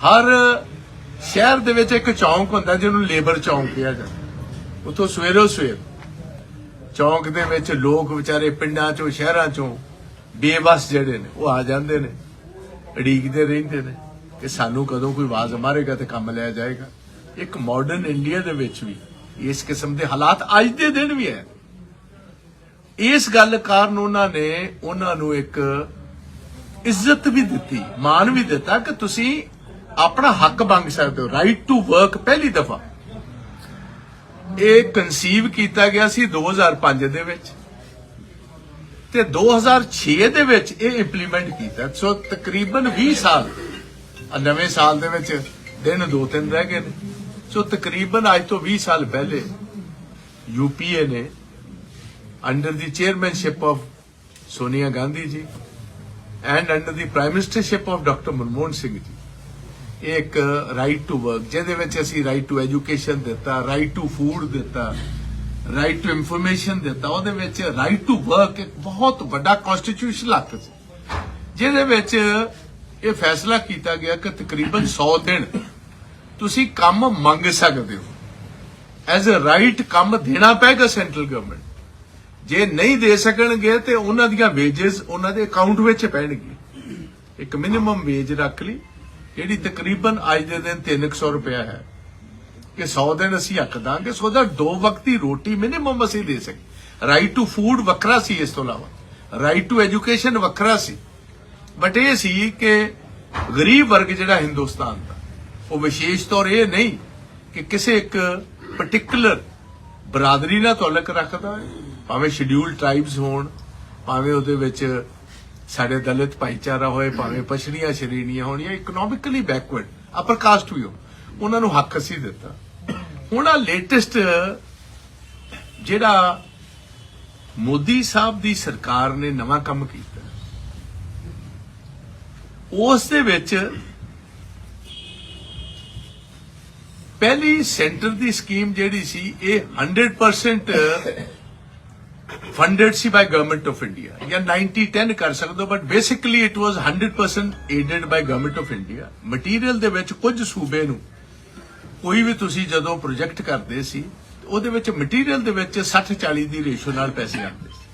ਹਰ ਸ਼ਹਿਰ ਦੇ ਵਿੱਚ ਇੱਕ ਚੌਂਕ ਹੁੰਦਾ ਜਿਹਨੂੰ ਲੇਬਰ ਚੌਂਕ ਕਿਹਾ ਜਾਂਦਾ। ਉਥੋਂ ਸਵੇਰੋ ਸਵੇਰ ਚੌਂਕ ਦੇ ਵਿੱਚ ਲੋਕ ਵਿਚਾਰੇ ਪਿੰਡਾਂ ਚੋਂ, ਸ਼ਹਿਰਾਂ ਚੋਂ ਬੇਵਸ ਜਿਹੜੇ ਨੇ, ਉਹ ਆ ਜਾਂਦੇ ਨੇ, ਉਡੀਕਦੇ ਰਹਿੰਦੇ ਨੇ ਕਿ ਸਾਨੂੰ ਕਦੋਂ ਕੋਈ ਆਵਾਜ਼ ਮਾਰੇਗਾ ਤੇ ਕੰਮ ਲਿਆ ਜਾਏਗਾ। ਇੱਕ ਮਾਡਰਨ ਇੰਡੀਆ ਦੇ ਵਿੱਚ ਵੀ ਇਸ ਕਿਸਮ ਦੇ ਹਾਲਾਤ ਅੱਜ ਦੇ ਦਿਨ ਵੀ ਹੈ। ਇਸ ਗੱਲ ਕਾਰਨ ਉਹਨਾਂ ਨੇ, ਉਹਨਾਂ ਨੂੰ ਇੱਕ ਇੱਜ਼ਤ ਵੀ ਦਿੱਤੀ ਮਾਨ ਵੀ ਦਿੱਤਾ ਕਿ ਤੁਸੀਂ ਆਪਣਾ ਹੱਕ ਮੰਗ ਸਕਦੇ ਹੋ ਰਾਈਟ ਟੂ ਵਰਕ ਪਹਿਲੀ ਦਫਾ। ਇਹ ਕਨਸੀਵ ਕੀਤਾ ਗਿਆ ਸੀ 2005 ਦੇ ਵਿੱਚ ਤੇ 2006 ਦੇ ਵਿੱਚ ਇਹ ਇੰਪਲੀਮੈਂਟ ਕੀਤਾ। ਸੋ ਤਕਰੀਬਨ 20 ਸਾਲ ਨਵੇਂ ਸਾਲ ਦੇ ਵਿੱਚ ਦਿਨ ਦੋ ਤਿੰਨ ਰਹਿ ਗਏ ਨੇ। ਸੋ ਤਕਰੀਬਨ ਅੱਜ ਤੋਂ 20 ਸਾਲ ਪਹਿਲੇ ਯੂਪੀਏ ਨੇ under the chairmanship of Sonia Gandhi ji and under the prime ministership of doctor Manmohan Singh ji ਇਹ ਇੱਕ ਰਾਈਟ ਟੂ ਵਰਕ ਜਿਹਦੇ ਵਿੱਚ ਅਸੀਂ ਰਾਈਟ ਟੂ ਐਜੂਕੇਸ਼ਨ ਦਿੱਤਾ ਰਾਈਟ ਟੂ ਫੂਡ ਦਿੱਤਾ ਰਾਈਟ ਟੂ ਇਨਫੋਰਮੇਸ਼ਨ ਦਿੱਤਾ, ਉਹਦੇ ਵਿੱਚ ਰਾਈਟ ਟੂ ਵਰਕ ਇੱਕ ਬਹੁਤ ਵੱਡਾ ਕਨਸਟੀਟਿਊਸ਼ਨਲ ਹੱਕ ਸੀ। ਜਿਹਦੇ ਵਿੱਚ ਇਹ ਫੈਸਲਾ ਕੀਤਾ ਗਿਆ ਕਿ ਤਕਰੀਬਨ 100 ਦਿਨ ਤੁਸੀਂ ਕੰਮ ਮੰਗ ਸਕਦੇ ਹੋ। ਐਜ਼ ਅ ਰਾਈਟ ਕੰਮ ਦੇਣਾ ਪਏਗਾ ਸੈਂਟਰਲ ਗਵਰਨਮੈਂਟ ਜੇ ਨਹੀਂ ਦੇ ਸਕਣਗੇ ਤੇ ਉਹਨਾਂ ਦੀਆਂ ਵੇਜਸ ਉਹਨਾਂ ਦੇ ਅਕਾਊਂਟ ਵਿੱਚ ਪੈਣਗੇ ਇੱਕ ਮਿਨੀਮਮ ਵੇਜ ਰੱਖ ਲਈ। ਜਿਹੜੀ ਤਕਰੀਬਨ ਅੱਜ ਦੇ ਦਿਨ 300 ਰੁਪਇਆ ਹੈ, ਕਿ 100 ਦਿਨ ਅਸੀਂ ਹੱਕ ਦਾਂਗੇ, ਸੋ ਦਾ ਦੋ ਵਕਤ ਰੋਟੀ ਮਿਨੀਮਮ ਅਸੀਂ ਦੇ ਸਕੇ ਰਾਈਟ ਟੂ ਫੂਡ ਵੱਖਰਾ ਸੀ ਇਸ ਤੋਂ ਇਲਾਵਾ। ਰਾਈਟ ਟੂ ਐਜੂਕੇਸ਼ਨ ਵੱਖਰਾ ਸੀ। ਬਟ ਇਹ ਸੀ ਕਿ ਗਰੀਬ ਵਰਗ ਜਿਹੜਾ ਹਿੰਦੁਸਤਾਨ ਦਾ, ਉਹ ਵਿਸ਼ੇਸ਼ ਤੌਰ ਇਹ ਨਹੀਂ ਕਿ ਕਿਸੇ ਇੱਕ ਪਾਰਟਿਕੂਲਰ ਬਰਾਦਰੀ ਨਾਲ ਤਾਲੁਕ ਰੱਖਦਾ ਹੈ। ਭਾਵੇਂ ਸ਼ਡਿਊਲ ਟ੍ਰਾਈਬਸ ਹੋਣ, ਭਾਵੇਂ ਉਹਦੇ ਵਿੱਚ ਸਾਡੇ ਦਲਿਤ ਭਾਈਚਾਰਾ ਹੋਏ, ਭਾਵੇਂ ਪਛੜੀਆਂ ਸ਼੍ਰੇਣੀਆਂ ਹੋਣੀਆਂ ਇਕਨੋਮਿਕਲੀ ਬੈਕਵਰਡ ਅਪਰ ਕਾਸਟ ਵੀ ਹੋ। ਉਹਨਾਂ ਨੂੰ ਹੱਕ ਅਸੀਂ ਦਿੱਤਾ। ਹੁਣ ਆ ਲੇਟੈਸਟ ਜਿਹੜਾ ਮੋਦੀ ਸਾਹਿਬ ਦੀ ਸਰਕਾਰ ਨੇ ਨਵਾਂ ਕੰਮ ਕੀਤਾ, ਉਸ ਦੇ ਵਿੱਚ ਪਹਿਲੀ ਸੈਂਟਰ ਦੀ ਸਕੀਮ ਜਿਹੜੀ ਸੀ, ਇਹ 100% ਫੰਡਡ ਸੀ ਬਾਈ ਗਵਰਨਮੈਂਟ ਆਫ ਇੰਡੀਆ ਜਾਂ 90 10 ਕਰ ਸਕਦੇ ਹੋ but basically it was 100% aided by government of India material ਦੇ ਵਿੱਚ ਕੁਝ ਸੂਬੇ ਨੂੰ ਕੋਈ ਵੀ ਤੁਸੀਂ ਜਦੋਂ ਪ੍ਰੋਜੈਕਟ ਕਰਦੇ ਸੀ, ਉਹਦੇ ਵਿੱਚ ਮਟੀਰੀਅਲ ਦੇ ਵਿੱਚ 60 40 ਦੀ ਰੇਸ਼ੋ ਨਾਲ ਪੈਸੇ ਆਉਂਦੇ ਸੀ।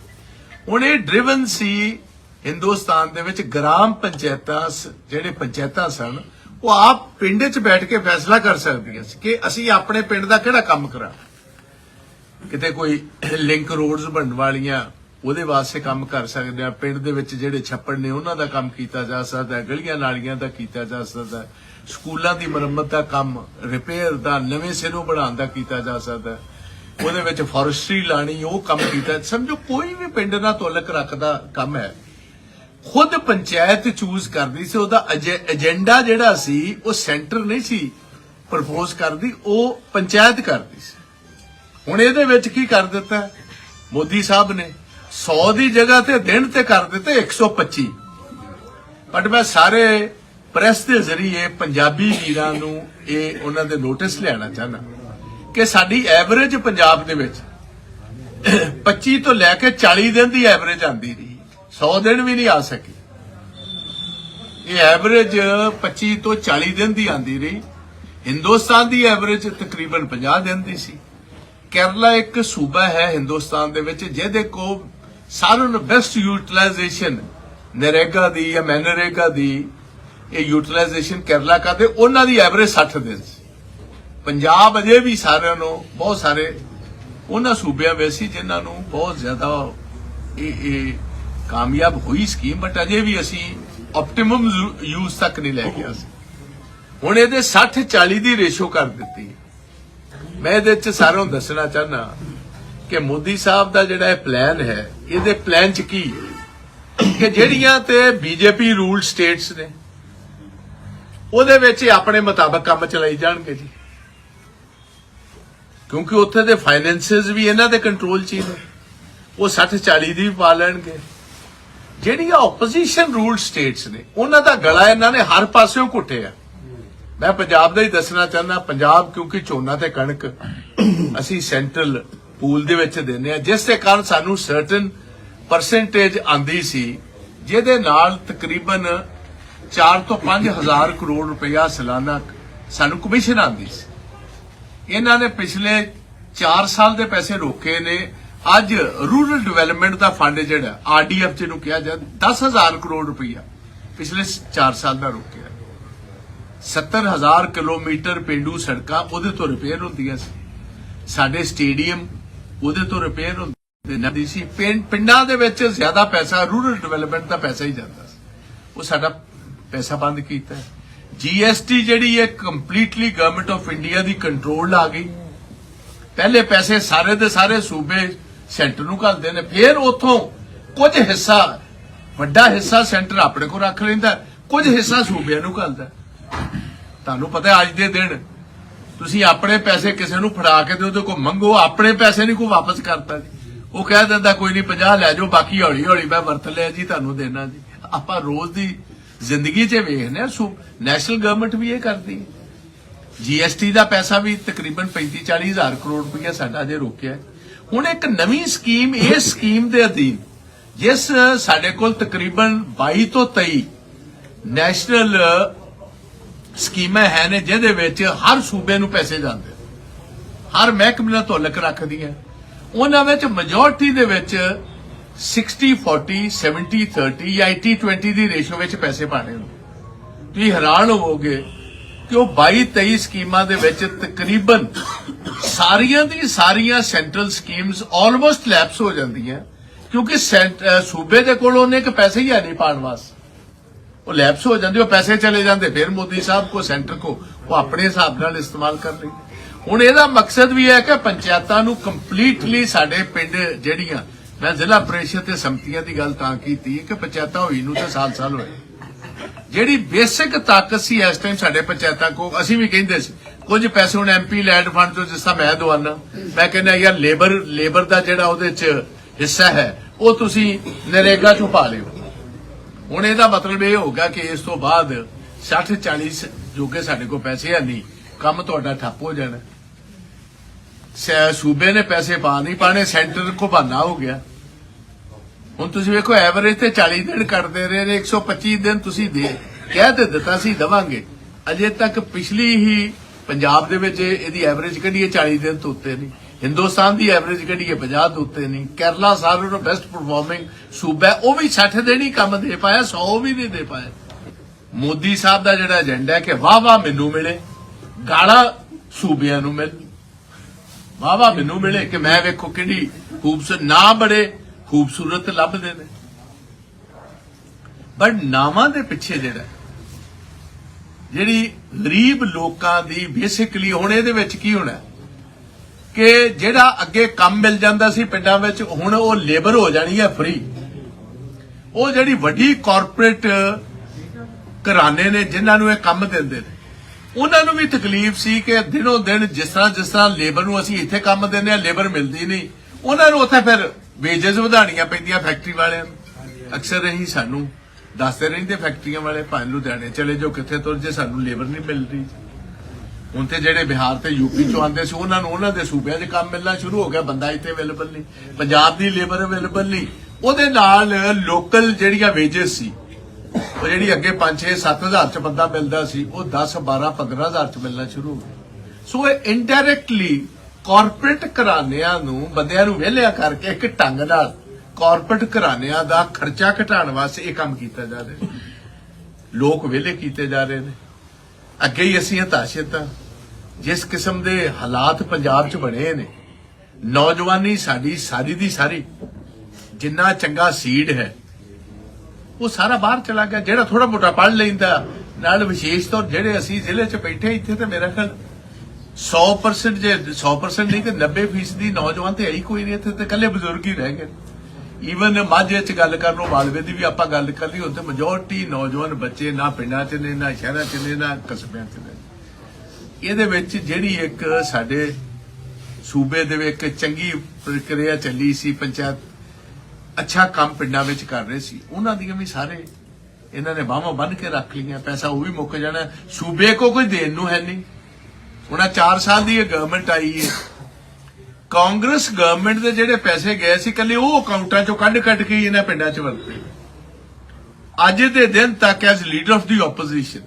ਹੁਣ ਇਹ ਡਰਿਵਨ ਸੀ ਹਿੰਦੁਸਤਾਨ ਦੇ ਵਿੱਚ, ਗ੍ਰਾਮ ਪੰਚਾਇਤਾਂ ਜਿਹੜੇ ਪੰਚਾਇਤਾਂ ਸਨ, ਉਹ ਆਪ ਪਿੰਡ 'ਚ ਬੈਠ ਕੇ ਫੈਸਲਾ ਕਰ ਸਕਦੀਆਂ ਸੀ ਕਿ ਅਸੀਂ ਆਪਣੇ ਪਿੰਡ ਦਾ ਕਿਹੜਾ ਕੰਮ ਕਰਾਂ ਕਿਤੇ ਕੋਈ ਲਿੰਕ ਰੋਡਸ ਬਣਨ ਵਾਲੀਆਂ, ਉਹਦੇ ਵਾਸਤੇ ਕੰਮ ਕਰ ਸਕਦੇ ਆ। ਪਿੰਡ ਦੇ ਵਿੱਚ ਜਿਹੜੇ ਛੱਪੜ ਨੇ, ਉਹਨਾਂ ਦਾ ਕੰਮ ਕੀਤਾ ਜਾ ਸਕਦਾ ਹੈ, ਗਲੀਆਂ ਨਾਲੀਆਂ ਦਾ ਕੀਤਾ ਜਾ ਸਕਦਾ ਹੈ। ਸਕੂਲਾਂ ਦੀ ਮੁਰੰਮਤ ਦਾ ਕੰਮ ਰਿਪੇਅਰ ਦਾ, ਨਵੇਂ ਸਿਰੋਂ ਬਣਾਉਣ ਦਾ ਕੀਤਾ ਜਾ ਸਕਦਾ ਹੈ। ਉਹਦੇ ਵਿੱਚ ਫੋਰੈਸਟਰੀ ਲਾਣੀ, ਉਹ ਕੰਮ ਕੀਤਾ। ਸਮਝੋ, ਕੋਈ ਵੀ ਪਿੰਡ ਨਾਲ ਤਾਲੁਕ ਰੱਖਦਾ ਕੰਮ ਹੈ। ਖੁਦ ਪੰਚਾਇਤ ਚੂਜ਼ ਕਰਦੀ ਸੀ, ਉਹਦਾ ਏਜੰਡਾ ਜਿਹੜਾ ਸੀ, ਉਹ ਸੈਂਟਰ ਨਹੀਂ ਸੀ ਪ੍ਰਪੋਜ਼ ਕਰਦੀ, ਉਹ ਪੰਚਾਇਤ ਕਰਦੀ ਸੀ। ਹੁਣ ਇਹਦੇ ਵਿੱਚ ਕੀ ਕਰ ਦਿੱਤਾ? ਮੋਦੀ ਸਾਹਿਬ ਨੇ 100 ਦੀ ਜਗ੍ਹਾ ਤੇ ਦਿਨ ਤੇ ਕਰ ਦਿੱਤੇ 125 ਬਟ ਮੈਂ ਸਾਰੇ ਪ੍ਰੈਸ ਦੇ ਜ਼ਰੀਏ ਪੰਜਾਬੀ ਵੀਰਾਂ ਨੂੰ ਇਹ ਉਹਨਾਂ ਦੇ ਨੋਟਿਸ ਲਿਆਣਾ ਚਾਹਨਾ ਕਿ ਸਾਡੀ ਐਵਰੇਜ ਪੰਜਾਬ ਦੇ ਵਿੱਚ 25 ਤੋਂ ਲੈ ਕੇ 40 ਦਿਨ ਦੀ ਐਵਰੇਜ ਆਂਦੀ ਰਹੀ। 100 ਦਿਨ ਵੀ ਨਹੀਂ ਆ ਸਕੀ। ਇਹ ਐਵਰੇਜ 25 ਤੋਂ 40 ਦਿਨ ਦੀ ਆਂਦੀ ਰਹੀ। ਹਿੰਦੁਸਤਾਨ ਦੀ ਐਵਰੇਜ ਤਕਰੀਬਨ 50 ਦਿਨ ਦੀ ਸੀ। ਕੇਰਲਾ ਇੱਕ ਸੂਬਾ ਹੈ ਹਿੰਦੁਸਤਾਨ ਦੇ ਵਿੱਚ, ਜਿਹਦੇ ਕੋਲ ਸਾਰਿਆਂ ਨੂੰ ਬੈਸਟ ਯੂਟਿਲਾਈਜੇਸ਼ਨ ਨਰੇਗਾ ਦੀ ਜਾਂ ਮੈਨਰੇਗਾ ਦੀ ਇਹ ਯੂਟਿਲਾਈਜੇਸ਼ਨ ਕੇਰਲਾ ਕਰਦੇ, ਉਹਨਾਂ ਦੀ ਐਵਰੇਜ 60 ਦਿਨ ਸੀ। ਪੰਜਾਬ ਅਜੇ ਵੀ ਸਾਰਿਆਂ ਨੂੰ ਬਹੁਤ ਸਾਰੇ ਉਹਨਾਂ ਸੂਬਿਆਂ ਵਿੱਚ ਸੀ, ਜਿਨ੍ਹਾਂ ਨੂੰ ਬਹੁਤ ਜ਼ਿਆਦਾ ਇਹ ਇਹ ਕਾਮਯਾਬ ਹੋਈ ਸਕੀਮ ਬਟ ਅਜੇ ਵੀ ਅਸੀਂ ਆਪਟੀਮਮ ਯੂਜ਼ ਤੱਕ ਨਹੀਂ ਲੈ ਗਿਆ ਸੀ ਹੁਣ ਇਹਦੇ 60 40 ਦੀ ਰੇਸ਼ੋ ਕਰ ਦਿੱਤੀ। ਮੈਂ ਇਹਦੇ ਚ ਸਾਰਿਆਂ ਨੂੰ ਦੱਸਣਾ ਚਾਹਨਾ ਕਿ ਮੋਦੀ ਸਾਹਿਬ ਦਾ ਜਿਹੜਾ ਇਹ ਪਲਾਨ ਹੈ, ਇਹਦੇ ਪਲਾਨ ਚ ਕੀ ਹੈ? ਕਿ ਜਿਹੜੀਆਂ ਤੇ ਬੀਜੇਪੀ ਰੂਲ ਸਟੇਟਸ ਨੇ, ਉਹਦੇ ਵਿੱਚ ਆਪਣੇ ਮੁਤਾਬਕ ਕੰਮ ਚਲਾਈ ਜਾਣਗੇ ਜੀ। ਕਿਉਂਕਿ ਉੱਥੇ ਦੇ ਫਾਈਨੈਂਸਸ ਵੀ ਇਹਨਾਂ ਦੇ ਕੰਟਰੋਲ 'ਚ ਹੀ ਨੇ। ਉਹ 60 40 ਦੀ ਵੀ ਪਾ ਲੈਣਗੇ। ਜਿਹੜੀਆਂ ਆਪੋਜੀਸ਼ਨ ਰੂਲ ਸਟੇਟਸ ਨੇ, ਉਹਨਾਂ ਦਾ ਗਲਾ ਇਹਨਾਂ ਨੇ ਹਰ ਪਾਸਿਓਂ ਘੁੱਟਿਆ। ਮੈਂ ਪੰਜਾਬ ਦਾ ਹੀ ਦੱਸਣਾ ਚਾਹੁੰਦਾ, ਪੰਜਾਬ ਕਿਉਂਕਿ ਝੋਨਾ ਤੇ ਕਣਕ ਅਸੀਂ ਸੈਂਟਰਲ ਪੂਲ ਦੇ ਵਿੱਚ ਦਿੰਦੇ ਆ ਜਿਸ ਦੇ ਕਾਰਨ ਸਾਨੂੰ ਸਰਟਨ ਪਰਸੈਂਟੇਜ ਆਂਦੀ ਸੀ, ਜਿਹਦੇ ਨਾਲ ਤਕਰੀਬਨ 4 ਤੋਂ 5000 ਕਰੋੜ ਰੁਪਇਆ ਸਾਲਾਨਾ ਸਾਨੂੰ ਕਮਿਸ਼ਨ ਆਉਂਦੀ ਸੀ। ਇਹਨਾਂ ਨੇ ਪਿਛਲੇ 4 ਸਾਲ ਦੇ ਪੈਸੇ ਰੋਕੇ ਨੇ। ਅੱਜ ਰੂਰਲ ਡਿਵੈਲਪਮੈਂਟ ਦਾ ਫੰਡ ਜਿਹੜਾ ਆਰਡੀਐਫ ਜਿਹਨੂੰ ਕਿਹਾ ਜਾਂਦਾ 10000 ਕਰੋੜ ਰੁਪਇਆ ਪਿਛਲੇ 4 ਸਾਲ ਦਾ ਰੋਕਿਆ। 70000 ਕਿਲੋਮੀਟਰ ਪਿੰਡੂ ਸੜਕਾਂ ਉਹਦੇ ਤੋਂ ਰਿਪੇਅਰ ਹੁੰਦੀਆਂ ਸੀ। ਸਾਡੇ ਸਟੇਡੀਅਮ ਉਹਦੇ ਤੋਂ ਰਿਪੇਅਰ ਹੁੰਦੇ ਨਦੀ ਸੀ। ਪਿੰਡਾਂ ਦੇ ਵਿੱਚ ਜ਼ਿਆਦਾ ਪੈਸਾ ਰੂਰਲ ਡਿਵੈਲਪਮੈਂਟ ਦਾ ਪੈਸਾ ਹੀ ਜਾਂਦਾ ਸੀ। ਉਹ ਸਾਡਾ ਪੈਸਾ ਬੰਦ ਕੀਤਾ। ਜੀਐਸਟੀ ਜਿਹੜੀ ਹੈ ਕੰਪਲੀਟਲੀ ਗਵਰਨਮੈਂਟ ਆਫ ਇੰਡੀਆ ਦੀ ਕੰਟਰੋਲ ਆ ਗਈ। ਪਹਿਲੇ ਪੈਸੇ ਸਾਰੇ ਦੇ ਸਾਰੇ ਸੂਬੇ ਸੈਂਟਰ ਨੂੰ ਘੱਲਦੇ ਨੇ। ਫਿਰ ਉਥੋਂ ਕੁਝ ਹਿੱਸਾ, ਵੱਡਾ ਹਿੱਸਾ ਸੈਂਟਰ ਆਪਣੇ ਕੋਲ ਰੱਖ ਲੈਂਦਾ। ਕੁਝ ਹਿੱਸਾ ਸੂਬਿਆਂ ਨੂੰ ਘੱਲਦਾ। ਤੁਹਾਨੂੰ ਪਤਾ ਅੱਜ ਦੇ ਦਿਨ, ਤੁਸੀਂ ਆਪਣੇ ਪੈਸੇ ਕਿਸੇ ਨੂੰ ਫੜਾ ਕੇ ਤੇ ਉਹਦੇ ਕੋਲ ਮੰਗੋ ਆਪਣੇ ਪੈਸੇ ਨਹੀਂ, ਕੋਈ ਵਾਪਸ ਕਰਤਾ ਜੀ। ਉਹ ਕਹਿ ਦਿੰਦਾ, ਕੋਈ ਨਹੀਂ 50 ਲੈ ਜਾਓ, ਬਾਕੀ ਹੌਲੀ ਹੌਲੀ ਮੈਂ ਵਰਤ ਲਿਆ ਜੀ, ਤੁਹਾਨੂੰ ਦੇਣਾ ਜੀ। ਆਪਾਂ ਰੋਜ਼ ਦੀ ਜ਼ਿੰਦਗੀ 'ਚ ਵੇਖਦੇ ਆ ਸੋ ਨੈਸ਼ਨਲ ਗਵਰਨਮੈਂਟ ਵੀ ਇਹ ਕਰਦੀ ਹੈ। ਜੀਐਸਟੀ ਦਾ ਪੈਸਾ ਵੀ ਤਕਰੀਬਨ 35 40 ਹਜ਼ਾਰ ਕਰੋੜ ਰੁਪਇਆ ਸਾਡਾ ਜੇ ਰੋਕਿਆ ਹੁਣ ਇੱਕ ਨਵੀਂ ਸਕੀਮ ਇਸ ਸਕੀਮ ਦੇ ਅਧੀਨ, ਜਿਸ ਸਾਡੇ ਕੋਲ ਤਕਰੀਬਨ 22 ਤੋਂ 23 ਨੈਸ਼ਨਲ ਸਕੀਮਾਂ ਹੈ ਨੇ ਜਿਹਦੇ ਵਿੱਚ ਹਰ ਸੂਬੇ ਨੂੰ ਪੈਸੇ ਜਾਂਦੇ ਹਰ ਮਹਿਕਮੇ ਨਾਲ ਧੁਲਕ ਰੱਖਦੀਆਂ ਉਹਨਾਂ ਵਿੱਚ ਮੈਜੋਰਟੀ ਦੇ ਵਿੱਚ 60 40 70 30 ਜਾਂ 80 20 ਦੀ ਰੇਸ਼ੋ ਵਿੱਚ ਪੈਸੇ ਪਾਣੇ ਹੁੰਦੇ ਤੁਸੀਂ ਹੈਰਾਨ ਹੋਵੋਗੇ ਕਿ ਉਹ 22 23 ਸਕੀਮਾਂ ਦੇ ਵਿੱਚ ਤਕਰੀਬਨ ਸਾਰੀਆਂ ਦੀ ਸਾਰੀਆਂ ਸੈਂਟਰਲ ਸਕੀਮਸ ਆਲਮੋਸਟ ਲੈਪਸ ਹੋ ਜਾਂਦੀਆਂ ਕਿਉਂਕਿ ਸੂਬੇ ਦੇ ਕੋਲ ਉਹਨੇ ਇੱਕ ਪੈਸੇ ਹੀ ਹੈ ਨਹੀਂ ਪਾਉਣ ਵਾਸਤੇ। ਉਹ ਲੈਪਸ ਹੋ ਜਾਂਦੇ, ਉਹ ਪੈਸੇ ਚਲੇ ਜਾਂਦੇ, ਫਿਰ ਮੋਦੀ ਸਾਹਿਬ ਕੋ ਸੈਂਟਰ ਕੋ, ਉਹ ਆਪਣੇ ਹਿਸਾਬ ਨਾਲ ਇਸਤੇਮਾਲ ਕਰ ਲਈ। ਹੁਣ ਇਹਦਾ ਮਕਸਦ ਵੀ ਹੈ ਕਿ ਪੰਚਾਇਤਾਂ ਨੂੰ ਕੰਪਲੀਟਲੀ ਸਾਡੇ ਪਿੰਡ ਜਿਹੜੀਆਂ, ਮੈਂ ਜ਼ਿਲ੍ਹਾ ਪ੍ਰੀਸ਼ਦ ਤੇ ਸੰਮਤੀਆਂ ਦੀ ਗੱਲ ਤਾਂ ਕੀਤੀ ਕਿ ਪੰਚਾਇਤਾਂ ਹੋਈ ਨੂੰ ਤਾਂ ਸਾਲ ਸਾਲ ਹੋਏ। ਜਿਹੜੀ ਬੇਸਿਕ ਤਾਕਤ ਸੀ ਇਸ ਟਾਈਮ ਸਾਡੇ ਪੰਚਾਇਤਾਂ ਕੋ, ਅਸੀਂ ਵੀ ਕਹਿੰਦੇ ਸੀ, ਕੁਝ ਪੈਸੇ ਹੁਣ ਐਮਪੀ ਲੈਂਡ ਫੰਡ ਤੋਂ ਜਿਸ ਤਰ੍ਹਾਂ ਮੈਂ ਦਵਾਨਾ, ਮੈਂ ਕਹਿੰਦਾ ਯਾਰ ਲੇਬਰ ਲੇਬਰ ਦਾ ਜਿਹੜਾ ਉਹਦੇ ਚ ਹਿੱਸਾ ਹੈ, ਉਹ ਤੁਸੀਂ ਨਰੇਗਾ ਚੋਂ ਪਾ ਲਿਓ। ਹੁਣ ਇਹਦਾ ਮਤਲਬ ਇਹ ਹੋਗਾ ਕਿ ਇਸ ਤੋਂ ਬਾਅਦ 60 40 ਜੋਗੇ ਸਾਡੇ ਕੋਲ ਪੈਸੇ ਹੈ ਨਹੀਂ, ਕੰਮ ਤੁਹਾਡਾ ਠੱਪ ਹੋ ਜਾਣਾ। ਸ- ਸੂਬੇ ਨੇ ਪੈਸੇ ਪਾ ਨਹੀਂ ਪਾਣੇ, ਸੈਂਟਰ ਕੋ ਬਹਾਨਾ ਹੋ ਗਿਆ। ਹੁਣ ਤੁਸੀਂ ਵੇਖੋ, ਐਵਰੇਜ ਤੇ 40 ਦਿਨ ਕੱਢਦੇ ਰਹੇ ਨੇ 125 ਦਿਨ ਤੁਸੀਂ ਦੇ ਕਹਿ ਤੇ ਦਿੱਤਾ ਸੀ, ਦਵਾਂਗੇ। ਅਜੇ ਤੱਕ ਪਿਛਲੀ ਹੀ ਪੰਜਾਬ ਦੇ ਵਿੱਚ ਇਹਦੀ ਐਵਰੇਜ ਕੱਢੀਏ 40 ਦਿਨ ਤੋਂ ਉੱਤੇ ਨਹੀਂ। ਹਿੰਦੁਸਤਾਨ ਦੀ ਐਵਰੇਜ ਕੱਢੀਏ 50 ਤੋਂ ਉੱਤੇ ਨਹੀਂ। ਕੇਰਲਾ ਸਾਰਿਆਂ ਨੂੰ ਬੈਸਟ ਪਰਫਾਰਮਿੰਗ ਸੂਬਾ ਉਹ ਵੀ 60 ਦਿਨ ਹੀ ਕੰਮ ਦੇ ਪਾਇਆ 100 ਵੀ ਨਹੀਂ ਦੇ ਪਾਇਆ। ਮੋਦੀ ਸਾਹਿਬ ਦਾ ਜਿਹੜਾ ਏਜੰਡਾ ਹੈ ਕਿ ਵਾਹ ਵਾਹ ਮੈਨੂੰ ਮਿਲੇ, ਗਾਲਾਂ ਸੂਬਿਆਂ ਨੂੰ ਮਿਲ। ਵਾਹ ਵਾਹ ਮੈਨੂੰ ਮਿਲੇ ਕਿ ਮੈਂ ਵੇਖੋ ਕਿਹੜੀ ਖੂਬਸੂਰਤ ਨਾ ਬੜੇ ਖੂਬਸੂਰਤ ਲੱਭਦੇ ਨੇ। ਬਟ ਨਾਵਾਂ ਦੇ ਪਿੱਛੇ ਜਿਹੜਾ, ਜਿਹੜੀ ਗਰੀਬ ਲੋਕਾਂ ਦੀ ਬੇਸਿਕਲੀ ਹੁਣ ਇਹਦੇ ਵਿੱਚ ਕੀ ਹੋਣਾ ਕਿ ਜਿਹੜਾ ਅੱਗੇ ਕੰਮ ਮਿਲ ਜਾਂਦਾ ਸੀ ਪਿੰਡਾਂ ਵਿੱਚ, ਹੁਣ ਉਹ ਲੇਬਰ ਹੋ ਜਾਣੀ ਹੈ ਫ੍ਰੀ ਉਹ ਜਿਹੜੀ ਵੱਡੀ ਕਾਰਪੋਰੇਟ ਘਰਾਣੇ ਨੇ, ਜਿਨ੍ਹਾਂ ਨੂੰ ਇਹ ਕੰਮ ਦਿੰਦੇ ਨੇ। ਉਹਨਾਂ ਨੂੰ ਵੀ ਤਕਲੀਫ ਸੀ ਕਿ ਦਿਨੋਂ ਦਿਨ ਜਿਸ ਤਰ੍ਹਾਂ ਜਿਸ ਤਰ੍ਹਾਂ ਲੇਬਰ ਨੂੰ ਅਸੀਂ ਇੱਥੇ ਕੰਮ ਦਿੰਦੇ ਆ ਲੇਬਰ ਮਿਲਦੀ ਨਹੀਂ। ਉਹਨਾਂ ਨੂੰ ਉੱਥੇ ਫਿਰ ਵੇਜਸ ਵਧਾਣੀਆਂ ਪੈਂਦੀਆਂ ਫੈਕਟਰੀ ਵਾਲਿਆਂ ਨੂੰ। ਅਕਸਰ ਇਹੀ ਸਾਨੂੰ ਦੱਸਦੇ ਰਹਿੰਦੇ ਫੈਕਟਰੀਆਂ ਵਾਲੇ, ਭਾਵੇਂ ਲੁਧਿਆਣੇ ਚਲੇ ਜਾਓ, ਕਿੱਥੇ ਤੁਰ ਜੇ ਸਾਨੂੰ ਲੇਬਰ ਨਹੀਂ ਮਿਲ ਰਹੀ ਹੁਣ ਤੇ ਜਿਹੜੇ ਬਿਹਾਰ ਤੇ ਯੂਪੀ ਚੋਂ ਆਉਂਦੇ ਸੀ, ਉਹਨਾਂ ਨੂੰ ਉਹਨਾਂ ਦੇ ਸੂਬਿਆਂ 'ਚ ਕੰਮ ਮਿਲਣਾ ਸ਼ੁਰੂ ਹੋ ਗਿਆ, ਬੰਦਾ ਇੱਥੇ ਅਵੇਲੇਬਲ ਨਹੀਂ। ਪੰਜਾਬ ਦੀ ਲੇਬਰ ਅਵੇਲੇਬਲ ਨਹੀਂ। ਉਹਦੇ ਨਾਲ ਲੋਕਲ ਜਿਹੜੀਆਂ ਵੇਜਸ ਸੀ, ਉਹ ਜਿਹੜੀ ਅੱਗੇ 5 6 7000 ਚ ਬੰਦਾ ਮਿਲਦਾ ਸੀ, ਉਹ 10 12 15000 ਚ ਮਿਲਣਾ ਸ਼ੁਰੂ ਹੋ ਗਿਆ। ਸੋ ਇਹ ਇਨਡਾਇਰੈਕਟਲੀ ਕਾਰਪੋਰੇਟ ਘਰਾਣਿਆਂ ਨੂੰ, ਬੰਦਿਆਂ ਨੂੰ ਵਿਹਲਿਆ ਕਰਕੇ ਇੱਕ ਢੰਗ ਨਾਲ ਕਾਰਪੋਰੇਟ ਘਰਾਣਿਆਂ ਦਾ ਖਰਚਾ ਘਟਾਉਣ ਵਾਸਤੇ ਇਹ ਕੰਮ ਕੀਤਾ ਜਾ ਰਿਹਾ। ਲੋਕ ਵਿਹਲੇ ਕੀਤੇ ਜਾ ਰਹੇ ਨੇ। ਅੱਗੇ ਹੀ ਅਸੀਂ ਹਤਾਸ਼ਿਤ ਹਾਂ ਜਿਸ ਕਿਸਮ ਦੇ ਹਾਲਾਤ ਪੰਜਾਬ 'ਚ ਬਣੇ ਨੇ, ਨੌਜਵਾਨੀ ਸਾਡੀ, ਸਾਰੀ ਦੀ ਸਾਰੀ, ਜਿੰਨਾ ਚੰਗਾ ਸੀਡ ਹੈ, ਉਹ ਸਾਰਾ ਬਾਹਰ ਚਲਾ ਗਿਆ, ਜਿਹੜਾ ਥੋੜਾ ਮੋਟਾ ਪੜ ਲੈਂਦਾ, ਨਾਲ ਵਿਸ਼ੇਸ਼ ਤੌਰ ਜਿਹੜੇ ਅਸੀਂ ਜ਼ਿਲ੍ਹੇ 'ਚ ਬੈਠੇ ਇੱਥੇ ਤੇ ਮੇਰਾ ਖਿਆਲ 100% ਜੇ 100% ਨਹੀਂ ਤੇ 90% ਦੀ ਨੌਜਵਾਨ ਤੇ ਹੈ ਹੀ ਕੋਈ ਨਹੀਂ, ਇੱਥੇ ਤੇ ਇਕੱਲੇ ਬਜ਼ੁਰਗ ਹੀ ਰਹਿ ਗਏ। ਈਵਨ ਮਾਝੇ 'ਚ ਗੱਲ ਕਰ ਲਓ ਮਾਲਵੇ ਦੀ ਵੀ ਆਪਾਂ ਗੱਲ ਕਰ ਲਈ, ਉੱਥੇ ਮੈਜੋਰਟੀ ਨੌਜਵਾਨ ਬੱਚੇ ਨਾ ਪਿੰਡਾਂ 'ਚ ਨੇ, ਨਾ ਸ਼ਹਿਰਾਂ 'ਚ ਨੇ, ਨਾ ਕਸਬਿਆਂ 'ਚ ਨੇ। ਇਹਦੇ ਵਿੱਚ ਜਿਹੜੀ ਇੱਕ ਸਾਡੇ ਸੂਬੇ ਦੇ ਵਿੱਚ ਇੱਕ ਚੰਗੀ ਪ੍ਰਕਿਰਿਆ ਚੱਲੀ ਸੀ, ਪੰਚਾਇਤ ਅੱਛਾ ਕੰਮ ਪਿੰਡਾਂ ਵਿੱਚ ਕਰ ਰਹੇ ਸੀ। ਉਹਨਾਂ ਦੀਆਂ ਵੀ ਸਾਰੇ ਇਹਨਾਂ ਨੇ ਬਾਹਾਂ ਬੰਨ ਕੇ ਰੱਖ ਲਈਆਂ, ਪੈਸਾ ਉਹ ਵੀ ਮੁੱਕ ਜਾਣਾ। ਸੂਬੇ ਕੋ ਕੋਈ ਦੇਣ ਨੂੰ ਹੈ ਨਹੀਂ। ਉਹਨਾਂ 4 ਸਾਲ ਦੀ ਇਹ ਗਵਰਨਮੈਂਟ ਆਈ ਹੈ। ਕਾਂਗਰਸ ਗਵਰਨਮੈਂਟ ਦੇ ਜਿਹੜੇ ਪੈਸੇ ਗਏ ਸੀ ਕੱਲੇ ਉਹ ਅਕਾਊਂਟਾਂ ਚੋਂ ਕੱਢ ਕੱਢ ਕੇ ਇਹਨਾਂ ਪਿੰਡਾਂ 'ਚ ਵਰਤੇ। ਅੱਜ ਦੇ ਦਿਨ ਤੱਕ as leader of the opposition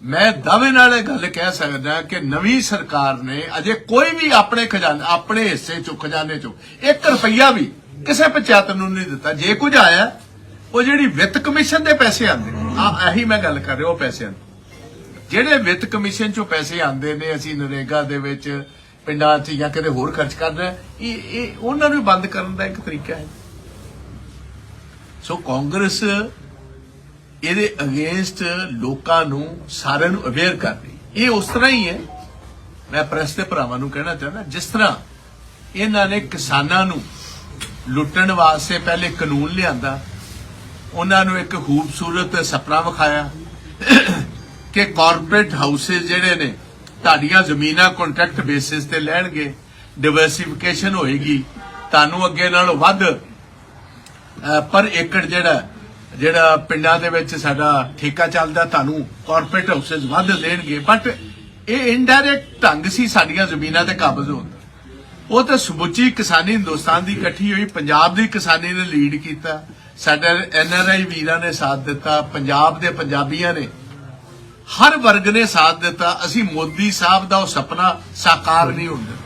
ਮੈਂ ਦਾਅਵੇ ਨਾਲ ਇਹ ਗੱਲ ਕਹਿ ਸਕਦਾ ਕਿ ਨਵੀਂ ਸਰਕਾਰ ਨੇ ਅਜੇ ਕੋਈ ਵੀ ਆਪਣੇ ਖਜ਼ਾਨੇ ਆਪਣੇ ਹਿੱਸੇ ਚੋਂ ਖਜ਼ਾਨੇ ਚੋਂ 1 ਰੁਪਈਆ ਵੀ ਕਿਸੇ ਪੰਚਾਇਤ ਨੂੰ ਨਹੀਂ ਦਿੱਤਾ। ਜੇ ਕੁਝ ਆਇਆ ਉਹ ਜਿਹੜੀ ਵਿੱਤ ਕਮਿਸ਼ਨ ਦੇ ਪੈਸੇ ਆਉਂਦੇ ਆ ਇਹੀ ਮੈਂ ਗੱਲ ਕਰ ਰਿਹਾ ਉਹ ਪੈਸਿਆਂ ਦੀ। ਜਿਹੜੇ ਵਿੱਤ ਕਮਿਸ਼ਨ ਚੋਂ ਪੈਸੇ ਆਉਂਦੇ ਨੇ ਅਸੀਂ ਨਰੇਗਾ ਦੇ ਵਿੱਚ ਪਿੰਡਾਂ 'ਚ ਜਾਂ ਕਿਤੇ ਹੋਰ ਖਰਚ ਕਰਦੇ ਹਾਂ, ਇਹ ਇਹ ਉਹਨਾਂ ਨੂੰ ਬੰਦ ਕਰਨ ਦਾ ਇੱਕ ਤਰੀਕਾ ਹੈ। ਸੋ ਕਾਂਗਰਸ ਇਹਦੇ ਅਗੇਂਸਟ ਲੋਕਾਂ ਨੂੰ, ਸਾਰਿਆਂ ਨੂੰ ਅਵੇਅਰ ਕਰ ਇਹ ਉਸ ਤਰ੍ਹਾਂ ਹੀ ਹੈ। ਮੈਂ ਪ੍ਰੈਸ ਦੇ ਭਰਾਵਾਂ ਨੂੰ ਕਹਿਣਾ ਚਾਹੁੰਦਾ, ਜਿਸ ਤਰ੍ਹਾਂ ਇਹਨਾਂ ਨੇ ਕਿਸਾਨਾਂ ਨੂੰ ਲੁੱਟਣ ਵਾਸਤੇ ਪਹਿਲੇ ਕਾਨੂੰਨ ਲਿਆਂਦਾ, ਉਹਨਾਂ ਨੂੰ ਇੱਕ ਖੂਬਸੂਰਤ ਸੁਪਨਾ ਵਿਖਾਇਆ ਕਿ ਕਾਰਪੋਰੇਟ ਹਾਊਸਸ ਜਿਹੜੇ ਨੇ, ਤੁਹਾਡੀਆਂ ਜ਼ਮੀਨਾਂ ਕੰਟਰੈਕਟ ਬੇਸਿਸ ਤੇ ਲੈਣਗੇ ਡਿਵਰਸਿਫਿਕੇਸ਼ਨ ਹੋਏਗੀ, ਤੁਹਾਨੂੰ ਅੱਗੇ ਨਾਲੋਂ ਵੱਧ ਪਰ ਏਕੜ ਜਿਹੜਾ ਜਿਹੜਾ ਪਿੰਡਾਂ ਦੇ ਵਿੱਚ ਸਾਡਾ ਠੇਕਾ ਚੱਲਦਾ, ਤੁਹਾਨੂੰ ਕਾਰਪੋਰੇਟ ਹਾਊਸਸ ਵੱਧ ਦੇਣਗੇ ਬਟ ਇਹ ਇਨਡਾਇਰੈਕਟ ਢੰਗ ਸੀ ਸਾਡੀਆਂ ਜ਼ਮੀਨਾਂ ਤੇ ਕਾਬਜ਼ ਹੋਣ ਦਾ। ਉਹ ਤਾਂ ਸਮੁੱਚੀ ਕਿਸਾਨੀ ਹਿੰਦੁਸਤਾਨ ਦੀ ਇਕੱਠੀ ਹੋਈ, ਪੰਜਾਬ ਦੀ ਕਿਸਾਨੀ ਨੇ ਲੀਡ ਕੀਤਾ, ਸਾਡੇ ਐਨਆਰਆਈ ਵੀਰਾਂ ਨੇ ਸਾਥ ਦਿੱਤਾ, ਪੰਜਾਬ ਦੇ ਪੰਜਾਬੀਆਂ ਨੇ ਹਰ ਵਰਗ ਨੇ ਸਾਥ ਦਿੱਤਾ, ਅਸੀਂ ਮੋਦੀ ਸਾਹਿਬ ਦਾ ਉਹ ਸੁਪਨਾ ਸਾਕਾਰ ਨਹੀਂ ਹੁੰਦਾ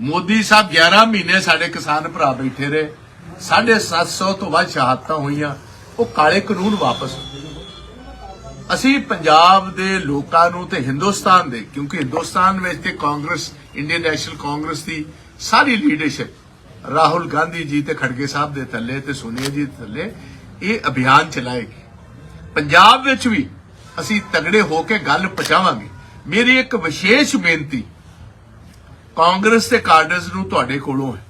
ਮੋਦੀ ਸਾਹਿਬ 11 ਮਹੀਨੇ ਸਾਡੇ ਕਿਸਾਨ ਭਰਾ ਬੈਠੇ ਰਹੇ 750 ਤੋਂ ਵੱਧ ਸ਼ਹਾਦਤਾਂ ਹੋਈਆਂ, ਉਹ ਕਾਲੇ ਕਾਨੂੰਨ ਵਾਪਸ ਅਸੀਂ ਪੰਜਾਬ ਦੇ ਲੋਕਾਂ ਨੂੰ ਤੇ ਹਿੰਦੁਸਤਾਨ ਦੇ, ਕਿਉਂਕਿ ਹਿੰਦੁਸਤਾਨ ਵਿੱਚ ਤੇ ਕਾਂਗਰਸ, ਇੰਡੀਅਨ ਨੈਸ਼ਨਲ ਕਾਂਗਰਸ ਦੀ ਸਾਰੀ ਲੀਡਰਸ਼ਿਪ, ਰਾਹੁਲ ਗਾਂਧੀ ਜੀ ਤੇ ਖੜਗੇ ਸਾਹਿਬ ਦੇ ਥੱਲੇ ਤੇ ਸੋਨੀਆ ਜੀ ਦੇ ਥੱਲੇ, ਇਹ ਅਭਿਆਨ ਚਲਾਏਗੀ ਪੰਜਾਬ ਵਿੱਚ ਵੀ ਅਸੀਂ ਤਗੜੇ ਹੋ ਕੇ ਗੱਲ ਪਹੁੰਚਾਵਾਂਗੇ। ਮੇਰੀ ਇੱਕ ਵਿਸ਼ੇਸ਼ ਬੇਨਤੀ, ਕਾਂਗਰਸ ਦੇ ਕਾਡਰਸ ਨੂੰ ਤੁਹਾਡੇ ਕੋਲੋਂ ਹੈ।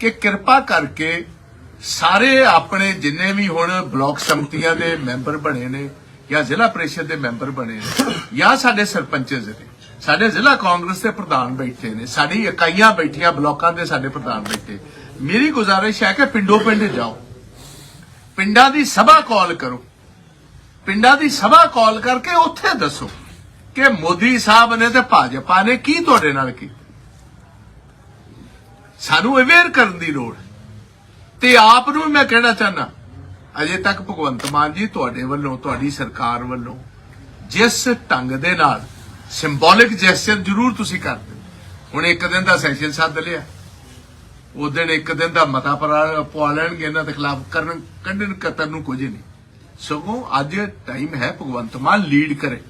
ਕਿ ਕਿਰਪਾ ਕਰਕੇ ਸਾਰੇ ਆਪਣੇ ਜਿੰਨੇ ਵੀ ਹੁਣ ਬਲਾਕ ਸੰਮਤੀਆਂ ਦੇ ਮੈਂਬਰ ਬਣੇ ਨੇ ਜਾਂ ਜ਼ਿਲ੍ਹਾ ਪ੍ਰੀਸ਼ਦ ਦੇ ਮੈਂਬਰ ਬਣੇ ਨੇ ਜਾਂ ਸਾਡੇ ਸਰਪੰਚਸ ਨੇ ਸਾਡੇ ਜ਼ਿਲ੍ਹਾ ਕਾਂਗਰਸ ਦੇ ਪ੍ਰਧਾਨ ਬੈਠੇ ਨੇ, ਸਾਡੀ ਇਕਾਈਆਂ ਬੈਠੀਆਂ ਬਲਾਕਾਂ ਦੇ ਸਾਡੇ ਪ੍ਰਧਾਨ ਬੈਠੇ। ਮੇਰੀ ਗੁਜ਼ਾਰਿਸ਼ ਹੈ ਕਿ ਪਿੰਡੋ ਪਿੰਡ ਜਾਓ। ਪਿੰਡਾਂ ਦੀ ਸਭਾ ਕਾਲ ਕਰੋ। ਪਿੰਡਾਂ ਦੀ ਸਭਾ ਕਾਲ ਕਰਕੇ ਉੱਥੇ ਦੱਸੋ ਕਿ ਮੋਦੀ ਸਾਹਿਬ ਨੇ ਤੇ ਭਾਜਪਾ ਨੇ ਕੀ ਤੁਹਾਡੇ ਨਾਲ ਕੀਤਾ। ਸਾਨੂੰ ਅਵੇਅਰ ਕਰਨ ਦੀ ਲੋੜ ਤੇ ਆਪ ਨੂੰ ਵੀ ਮੈਂ ਕਹਿਣਾ ਚਾਹਨਾ ਅਜੇ ਤੱਕ ਭਗਵੰਤ ਮਾਨ ਜੀ ਤੁਹਾਡੇ ਵੱਲੋਂ, ਤੁਹਾਡੀ ਸਰਕਾਰ ਵੱਲੋਂ ਜਿਸ ਢੰਗ ਦੇ ਨਾਲ ਸਿੰਬੋਲਿਕ ਜੈਸਚਰ ਜ਼ਰੂਰ ਤੁਸੀਂ ਕਰਦੇ ਹੁਣ ਇੱਕ ਦਿਨ ਦਾ ਸੈਸ਼ਨ ਸੱਦ ਲਿਆ। ਉਹ ਦਿਨ ਇੱਕ ਦਿਨ ਦਾ ਮਤਾ ਪਰਾ- ਪਵਾ ਲੈਣਗੇ, ਇਹਨਾਂ ਦੇ ਖਿਲਾਫ ਕਰਨ, ਕੱਢਣ ਕਤਰ ਨੂੰ ਕੁਝ ਨਹੀਂ। ਸਗੋਂ ਅੱਜ ਟਾਈਮ ਹੈ ਭਗਵੰਤ ਮਾਨ ਲੀਡ ਕਰੇ।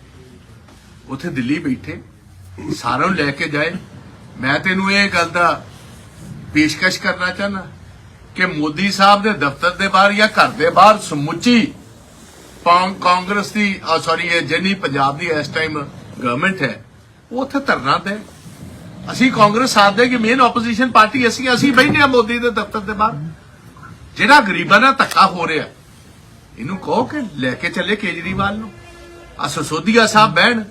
ਉਥੇ ਦਿੱਲੀ ਬੈਠੇ, ਸਾਰਿਆਂ ਨੂੰ ਲੈ ਕੇ ਜਾਏ। ਮੈਂ ਤੈਨੂੰ ਇਹ ਗੱਲ ਦਾ ਪੇਸ਼ਕਸ਼ ਕਰਨਾ ਚਾਹਨਾ ਕਿ ਮੋਦੀ ਸਾਹਿਬ ਦੇ ਦਫ਼ਤਰ ਦੇ ਬਾਹਰ ਜਾਂ ਘਰ ਦੇ ਬਾਹਰ ਸਮੁੱਚੀ ਕਾਂਗਰਸ ਦੀ ਸੌਰੀ ਇਹ ਜਿੰਨੀ ਪੰਜਾਬ ਦੀ ਇਸ ਟਾਈਮ ਗਵਰਨਮੈਂਟ ਹੈ, ਉਹ ਉੱਥੇ ਧਰਨਾ ਦੇ। ਅਸੀਂ ਕਾਂਗਰਸ ਸਾਥ ਦੇ ਕਿ ਮੇਨ ਆਪੋਜੀਸ਼ਨ ਪਾਰਟੀ ਅਸੀਂ ਅਸੀਂ ਬੈਠੇ ਆ ਮੋਦੀ ਦੇ ਦਫ਼ਤਰ ਦੇ ਬਾਹਰ। ਜਿਹੜਾ ਗਰੀਬਾਂ ਨਾਲ ਧੱਕਾ ਹੋ ਰਿਹਾ, ਇਹਨੂੰ ਕਹੋ ਕਿ ਲੈ ਕੇ ਚੱਲੇ ਕੇਜਰੀਵਾਲ ਨੂੰ। ਆ ਸਸੋਦੀਆ ਸਾਹਿਬ ਬਹਿਣ।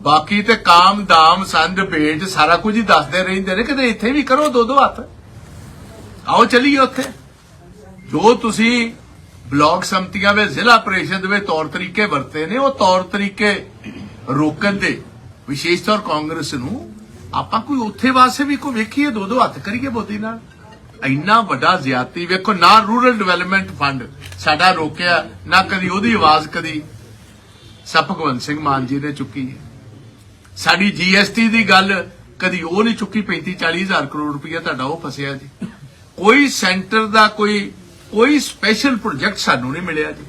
ਬਾਕੀ ਤੇ ਕਾਮ, ਦਾਮ, ਸੰਦ, ਭੇਜ ਸਾਰਾ ਕੁਝ ਹੀ ਦੱਸਦੇ ਰਹਿੰਦੇ ਨੇ, ਕਿਤੇ ਇੱਥੇ ਵੀ ਕਰੋ ਦੋ ਦੋ ਹੱਥ। ਆਓ ਚਲੀਏ ਉੱਥੇ। ਜੋ ਤੁਸੀਂ ਬਲਾਕ ਸੰਮਤੀਆਂ ਵਿੱਚ ਜ਼ਿਲ੍ਹਾ ਪ੍ਰੀਸ਼ਦ ਵਿੱਚ ਤੌਰ ਤਰੀਕੇ ਵਰਤੇ ਨੇ, ਉਹ ਤੌਰ ਤਰੀਕੇ ਰੋਕਣ ਦੇ ਵਿਸ਼ੇਸ਼ ਤੌਰ ਕਾਂਗਰਸ ਨੂੰ ਆਪਾਂ ਕੋਈ ਉੱਥੇ ਵਾਸਤੇ ਵੀ ਕੋਈ ਵੇਖੀਏ ਦੋ ਦੋ ਹੱਥ ਕਰੀਏ ਮੋਦੀ ਨਾਲ। ਇੰਨਾ ਵੱਡਾ ਜ਼ਿਆਤੀ ਵੇਖੋ, ਨਾ ਰੂਰਲ ਡਿਵੈਲਪਮੈਂਟ ਫੰਡ ਸਾਡਾ ਰੋਕਿਆ, ਨਾ ਕਦੀ ਉਹਦੀ ਆਵਾਜ਼ ਕਦੀ ਸਭ ਭਗਵੰਤ ਸਿੰਘ ਮਾਨ ਜੀ ਨੇ ਚੁੱਕੀ ਹੈ। ਸਾਡੀ ਜੀਐਸਟੀ ਦੀ ਗੱਲ ਕਦੀ ਉਹ ਨਹੀਂ ਚੁੱਕੀ 35 40 ਹਜ਼ਾਰ ਕਰੋੜ ਰੁਪਇਆ ਤੁਹਾਡਾ ਉਹ ਫਸਿਆ ਜੀ। ਕੋਈ ਸੈਂਟਰ ਦਾ ਕੋਈ ਕੋਈ ਸਪੈਸ਼ਲ ਪ੍ਰੋਜੈਕਟ ਸਾਨੂੰ ਨਹੀਂ ਮਿਲਿਆ ਜੀ।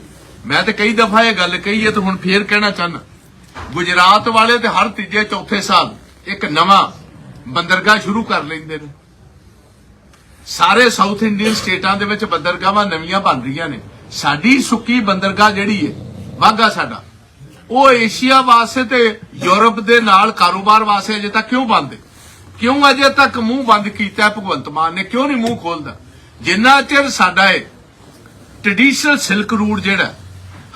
ਮੈਂ ਤਾਂ ਕਈ ਦਫਾ ਇਹ ਗੱਲ ਕਹੀ ਹੈ ਤੇ ਹੁਣ ਫੇਰ ਕਹਿਣਾ ਚਾਹਨਾ ਗੁਜਰਾਤ ਵਾਲੇ ਤੇ ਹਰ ਤੀਜੇ, ਚੌਥੇ ਸਾਲ ਇੱਕ ਨਵਾਂ ਬੰਦਰਗਾਹ ਸ਼ੁਰੂ ਕਰ ਲੈਂਦੇ ਨੇ। ਸਾਰੇ ਸਾਊਥ ਇੰਡੀਅਨ ਸਟੇਟਾਂ ਦੇ ਵਿੱਚ ਬੰਦਰਗਾਹਾਂ ਨਵੀਆਂ ਬਣ ਰਹੀਆਂ ਨੇ। ਸਾਡੀ ਸੁੱਕੀ ਬੰਦਰਗਾਹ ਜਿਹੜੀ ਹੈ ਵਾਗਾ ਸਾਡਾ। ਉਹ ਏਸ਼ੀਆ ਵਾਸਤੇ ਤੇ ਯੂਰਪ ਦੇ ਨਾਲ ਕਾਰੋਬਾਰ ਵਾਸਤੇ ਅਜੇ ਤੱਕ ਕਿਉਂ ਬੰਦ? ਹੈ ਕਿਉਂ ਅਜੇ ਤੱਕ ਮੂੰਹ ਬੰਦ ਕੀਤਾ ਭਗਵੰਤ ਮਾਨ ਨੇ? ਕਿਉਂ ਨਹੀਂ ਮੂੰਹ ਖੋਲਦਾ ਜਿੰਨਾ ਚਿਰ ਸਾਡਾ ਹੈ ਟ੍ਰੈਡੀਸ਼ਨਲ ਸਿਲਕ ਰੂਟ ਜਿਹੜਾ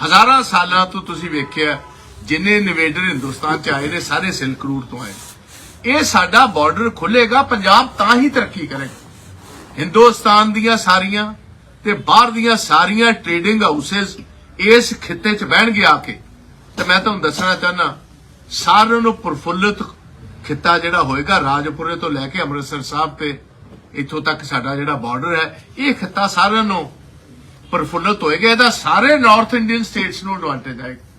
ਹਜ਼ਾਰਾਂ ਸਾਲਾਂ ਤੋਂ ਤੁਸੀਂ ਵੇਖਿਆ ਜਿੰਨੇ ਨਿਵੇਡਰ ਹਿੰਦੁਸਤਾਨ ਚ ਆਏ ਨੇ, ਸਾਰੇ ਸਿਲਕ ਰੂਟ ਤੋਂ ਆਏ ਇਹ ਸਾਡਾ ਬਾਰਡਰ ਖੁੱਲੇਗਾ ਪੰਜਾਬ ਤਾਂ ਹੀ ਤਰੱਕੀ ਕਰੇਗਾ। ਹਿੰਦੁਸਤਾਨ ਦੀਆਂ ਸਾਰੀਆਂ ਤੇ ਬਾਹਰ ਦੀਆਂ ਸਾਰੀਆਂ ਟ੍ਰੇਡਿੰਗ ਹਾਊਸਸ ਇਸ ਖਿੱਤੇ 'ਚ ਬਹਿਣਗੇ ਆ ਕੇ। ਤੇ ਮੈਂ ਤੁਹਾਨੂੰ ਦੱਸਣਾ ਚਾਹਨਾ ਸਾਰਿਆਂ ਨੂੰ ਪ੍ਰਫੁੱਲਿਤ ਖਿੱਤਾ ਜਿਹੜਾ ਹੋਏਗਾ ਰਾਜਪੁਰੇ ਤੋਂ ਲੈ ਕੇ ਅੰਮ੍ਰਿਤਸਰ ਸਾਹਿਬ ਤੇ ਇੱਥੋਂ ਤੱਕ ਸਾਡਾ ਜਿਹੜਾ ਬਾਰਡਰ ਹੈ, ਇਹ ਖਿੱਤਾ ਸਾਰਿਆਂ ਨੂੰ ਪ੍ਰਫੁੱਲਿਤ ਹੋਏਗਾ। ਇਹਦਾ ਸਾਰੇ ਨਾਰਥ ਇੰਡੀਅਨ ਸਟੇਟਸ ਨੂੰ ਐਡਵਾਂਟੇਜ ਆਏਗਾ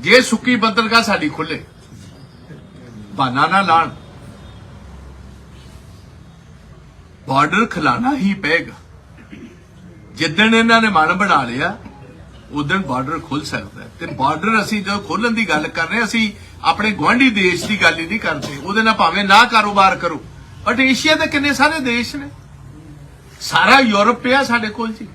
ਜੇ ਸੁੱਕੀ ਬੰਦਰਗਾਹ ਸਾਡੀ ਖੁੱਲੇ ਬਹਾਨਾ ਨਾ ਲਾਣ। ਬਾਰਡਰ ਖਲਾਣਾ ਹੀ ਪਏਗਾ। ਜਿੱਦਣ ਇਹਨਾਂ ਨੇ ਮਨ ਬਣਾ ਲਿਆ ਉਦੋਂ ਬਾਰਡਰ ਖੁੱਲ ਸਕਦਾ ਤੇ ਬਾਰਡਰ ਅਸੀਂ ਜਦੋਂ ਖੋਲਣ ਦੀ ਗੱਲ ਕਰ ਰਹੇ ਅਸੀਂ ਆਪਣੇ ਗਵਾਂਢੀ ਦੇਸ਼ ਦੀ ਗੱਲ ਹੀ ਨਹੀਂ ਕਰਦੇ। ਉਹਦੇ ਨਾਲ ਭਾਵੇਂ ਨਾ ਕਾਰੋਬਾਰ ਕਰੋ। ਬਟ ਏਸ਼ੀਆ ਦੇ ਕਿੰਨੇ ਸਾਰੇ ਦੇਸ਼ ਨੇ? ਸਾਰਾ ਯੂਰਪ ਪਿਆ ਸਾਡੇ ਕੋਲ ਜੀ।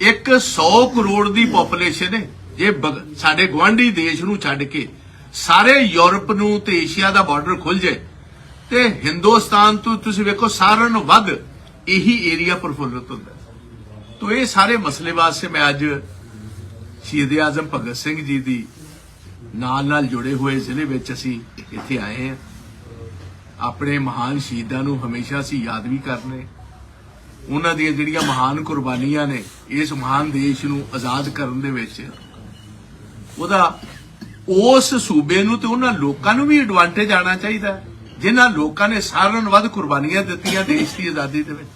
ਇੱਕ 100 ਕਰੋੜ ਦੀ ਪੋਪੂਲੇਸ਼ਨ ਹੈ। ਜੇ ਸਾਡੇ ਗਵਾਂਢੀ ਦੇਸ਼ ਨੂੰ ਛੱਡ ਕੇ ਸਾਰੇ ਯੂਰਪ ਨੂੰ ਤੇ ਏਸ਼ੀਆ ਦਾ ਬਾਰਡਰ ਖੁੱਲ ਜਾਏ, ਤੇ ਹਿੰਦੁਸਤਾਨ ਤੋਂ ਤੁਸੀਂ ਵੇਖੋ ਸਾਰਿਆਂ ਨੂੰ ਵੱਧ ਇਹੀ ਏਰੀਆ ਪ੍ਰਫੁੱਲਤ ਹੁੰਦਾ ਤੋ ਇਹ ਸਾਰੇ ਮਸਲੇ ਵਾਸਤੇ ਮੈਂ ਅੱਜ ਸ਼ਹੀਦ ਆਜ਼ਮ ਭਗਤ ਸਿੰਘ ਜੀ ਦੀ ਨਾਲ ਨਾਲ ਜੁੜੇ ਹੋਏ ਜ਼ਿਲ੍ਹੇ ਵਿੱਚ ਅਸੀਂ ਇੱਥੇ ਆਏ ਹਾਂ। ਆਪਣੇ ਮਹਾਨ ਸ਼ਹੀਦਾਂ ਨੂੰ ਹਮੇਸ਼ਾ ਅਸੀਂ ਯਾਦ ਵੀ ਕਰਨੇ। ਉਹਨਾਂ ਦੀਆਂ ਜਿਹੜੀਆਂ ਮਹਾਨ ਕੁਰਬਾਨੀਆਂ ਨੇ ਇਸ ਮਹਾਨ ਦੇਸ਼ ਨੂੰ ਆਜ਼ਾਦ ਕਰਨ ਦੇ ਵਿੱਚ, ਉਹਦਾ ਉਸ ਸੂਬੇ ਨੂੰ ਤੇ ਉਹਨਾਂ ਲੋਕਾਂ ਨੂੰ ਵੀ ਐਡਵਾਂਟੇਜ ਆਣਾ ਚਾਹੀਦਾ ਜਿਨ੍ਹਾਂ ਲੋਕਾਂ ਨੇ ਸਾਰਿਆਂ ਨੂੰ ਵੱਧ ਕੁਰਬਾਨੀਆਂ ਦਿੱਤੀਆਂ ਦੇਸ਼ ਦੀ ਆਜ਼ਾਦੀ ਦੇ ਵਿੱਚ।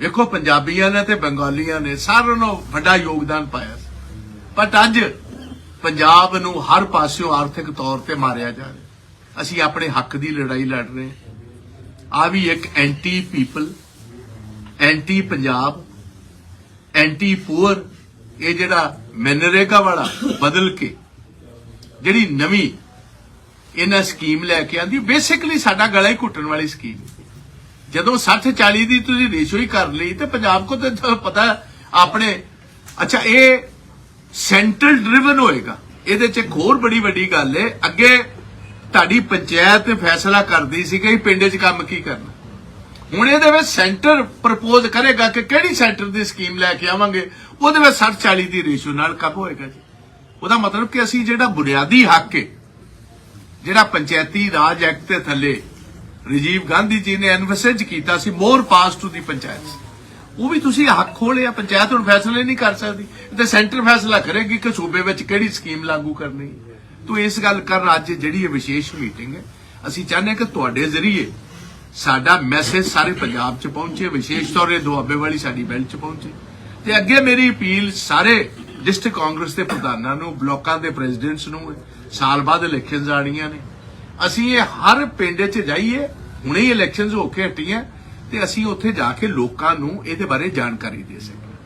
ਵੇਖੋ, ਪੰਜਾਬੀਆਂ ਨੇ ਤੇ ਬੰਗਾਲੀਆਂ ਨੇ ਸਾਰਿਆਂ ਨੂੰ ਵੱਡਾ ਯੋਗਦਾਨ ਪਾਇਆ ਬਟ ਅੱਜ ਪੰਜਾਬ ਨੂੰ ਹਰ ਪਾਸਿਓਂ ਆਰਥਿਕ ਤੌਰ ਤੇ ਮਾਰਿਆ ਜਾ ਰਿਹਾ। ਅਸੀਂ ਆਪਣੇ ਹੱਕ ਦੀ ਲੜਾਈ ਲੜ ਰਹੇ ਹਾਂ। ਆ ਵੀ ਇੱਕ anti people anti Punjab anti poor ਇਹ ਜਿਹੜਾ ਮੈਨਰੇਗਾ ਵਾਲਾ ਬਦਲ ਕੇ ਜਿਹੜੀ ਨਵੀਂ ਇਹਨਾਂ ਸਕੀਮ ਲੈ ਕੇ ਆਂਦੀ ਬੇਸਿਕਲੀ ਸਾਡਾ ਗਲਾ ਹੀ ਘੁੱਟਣ ਵਾਲੀ ਸਕੀਮ। ਜਦੋਂ 60 40 ਦੀ ਤੁਸੀਂ ਰੇਸ਼ੋ ਹੀ ਕਰ ਲਈ ਤੇ ਪੰਜਾਬ ਕੋ ਤੇ ਪਤਾ, ਆਪਣੇ, ਅੱਛਾ, ਇਹ ਸੈਂਟਰਲ ਡਰਿਵਨ ਹੋਏਗਾ। ਇਹਦੇ ਚ ਇੱਕ ਹੋਰ ਬੜੀ ਵੱਡੀ ਗੱਲ ਹੈ ਅੱਗੇ ਤੁਹਾਡੀ ਪੰਚਾਇਤ ਫੈਸਲਾ ਕਰਦੀ ਸੀ ਕਿ ਪਿੰਡ 'ਚ ਕੰਮ ਕੀ ਕਰਨਾ। ਹੁਣ ਇਹਦੇ ਵਿੱਚ ਸੈਂਟਰ ਪ੍ਰਪੋਜ਼ ਕਰੇਗਾ ਕਿ ਕਿਹੜੀ ਸੈਂਟਰ ਦੀ ਸਕੀਮ ਲੈ ਕੇ ਆਵਾਂਗੇ, ਉਹਦੇ ਵਿੱਚ 60 40 ਦੀ ਰੇਸ਼ੋ ਨਾਲ ਕੰਮ ਹੋਏਗਾ ਜੀ। ਉਹਦਾ ਮਤਲਬ ਕਿ ਅਸੀਂ ਜਿਹੜਾ ਬੁਨਿਆਦੀ ਹੱਕ ਹੈ ਜਿਹੜਾ ਪੰਚਾਇਤੀ ਰਾਜ ਐਕਟ ਦੇ ਥੱਲੇ ਰਾਜੀਵ ਗਾਂਧੀ ਜੀ ਨੇ ਐਨਵਸੇਜ ਕੀਤਾ ਸੀ ਮੋਰ ਪਾਸ ਟੂ ਦੀ ਪੰਚਾਇਤ। ਉਹ ਵੀ ਤੁਸੀਂ ਹੱਕ ਖੋਲਿਆ ਪੰਚਾਇਤ ਹੁਣ ਫੈਸਲੇ ਨਹੀਂ ਕਰ ਸਕਦੀ। ਤੇ ਸੈਂਟਰ ਫੈਸਲਾ ਕਰੇਗੀ ਕਿ ਸੂਬੇ ਵਿੱਚ ਕਿਹੜੀ ਸਕੀਮ ਲਾਗੂ ਕਰਨੀ ਹੈ। ਤੋ ਇਸ ਗੱਲ ਕਰਨ ਅੱਜ ਜਿਹੜੀ ਇਹ ਵਿਸ਼ੇਸ਼ ਮੀਟਿੰਗ ਹੈ, ਅਸੀਂ ਚਾਹੁੰਦੇ ਹਾਂ ਕਿ ਤੁਹਾਡੇ ਜ਼ਰੀਏ ਸਾਡਾ ਮੈਸੇਜ ਸਾਰੇ ਪੰਜਾਬ 'ਚ ਪਹੁੰਚੇ, ਵਿਸ਼ੇਸ਼ ਤੌਰ ਤੇ ਦੁਆਬੇ ਵਾਲੀ ਸਾਡੀ ਬੈਲਟ 'ਚ ਪਹੁੰਚੇ। ਤੇ ਅੱਗੇ ਮੇਰੀ ਅਪੀਲ ਸਾਰੇ ਡਿਸਟ੍ਰਿਕਟ ਕਾਂਗਰਸ ਦੇ ਪ੍ਰਧਾਨਾਂ ਨੂੰ, ਬਲਾਕਾਂ ਦੇ ਪ੍ਰੈਜ਼ੀਡੈਂਟਸ ਨੂੰ ਸਾਲ ਬਾਅਦ ਇਲੈਕਸ਼ਨਸ ਆਣੀਆਂ ਨੇ। ਅਸੀਂ ਇਹ ਹਰ ਪਿੰਡ 'ਚ ਜਾਈਏ, ਹੁਣੇ ਹੀ ਇਲੈਕਸ਼ਨਸ ਹੋ ਕੇ ਹਟੀਆਂ। ਤੇ ਅਸੀਂ ਉੱਥੇ ਜਾ ਕੇ ਲੋਕਾਂ ਨੂੰ ਇਹਦੇ ਬਾਰੇ ਜਾਣਕਾਰੀ ਦੇ ਸਕੀਏ।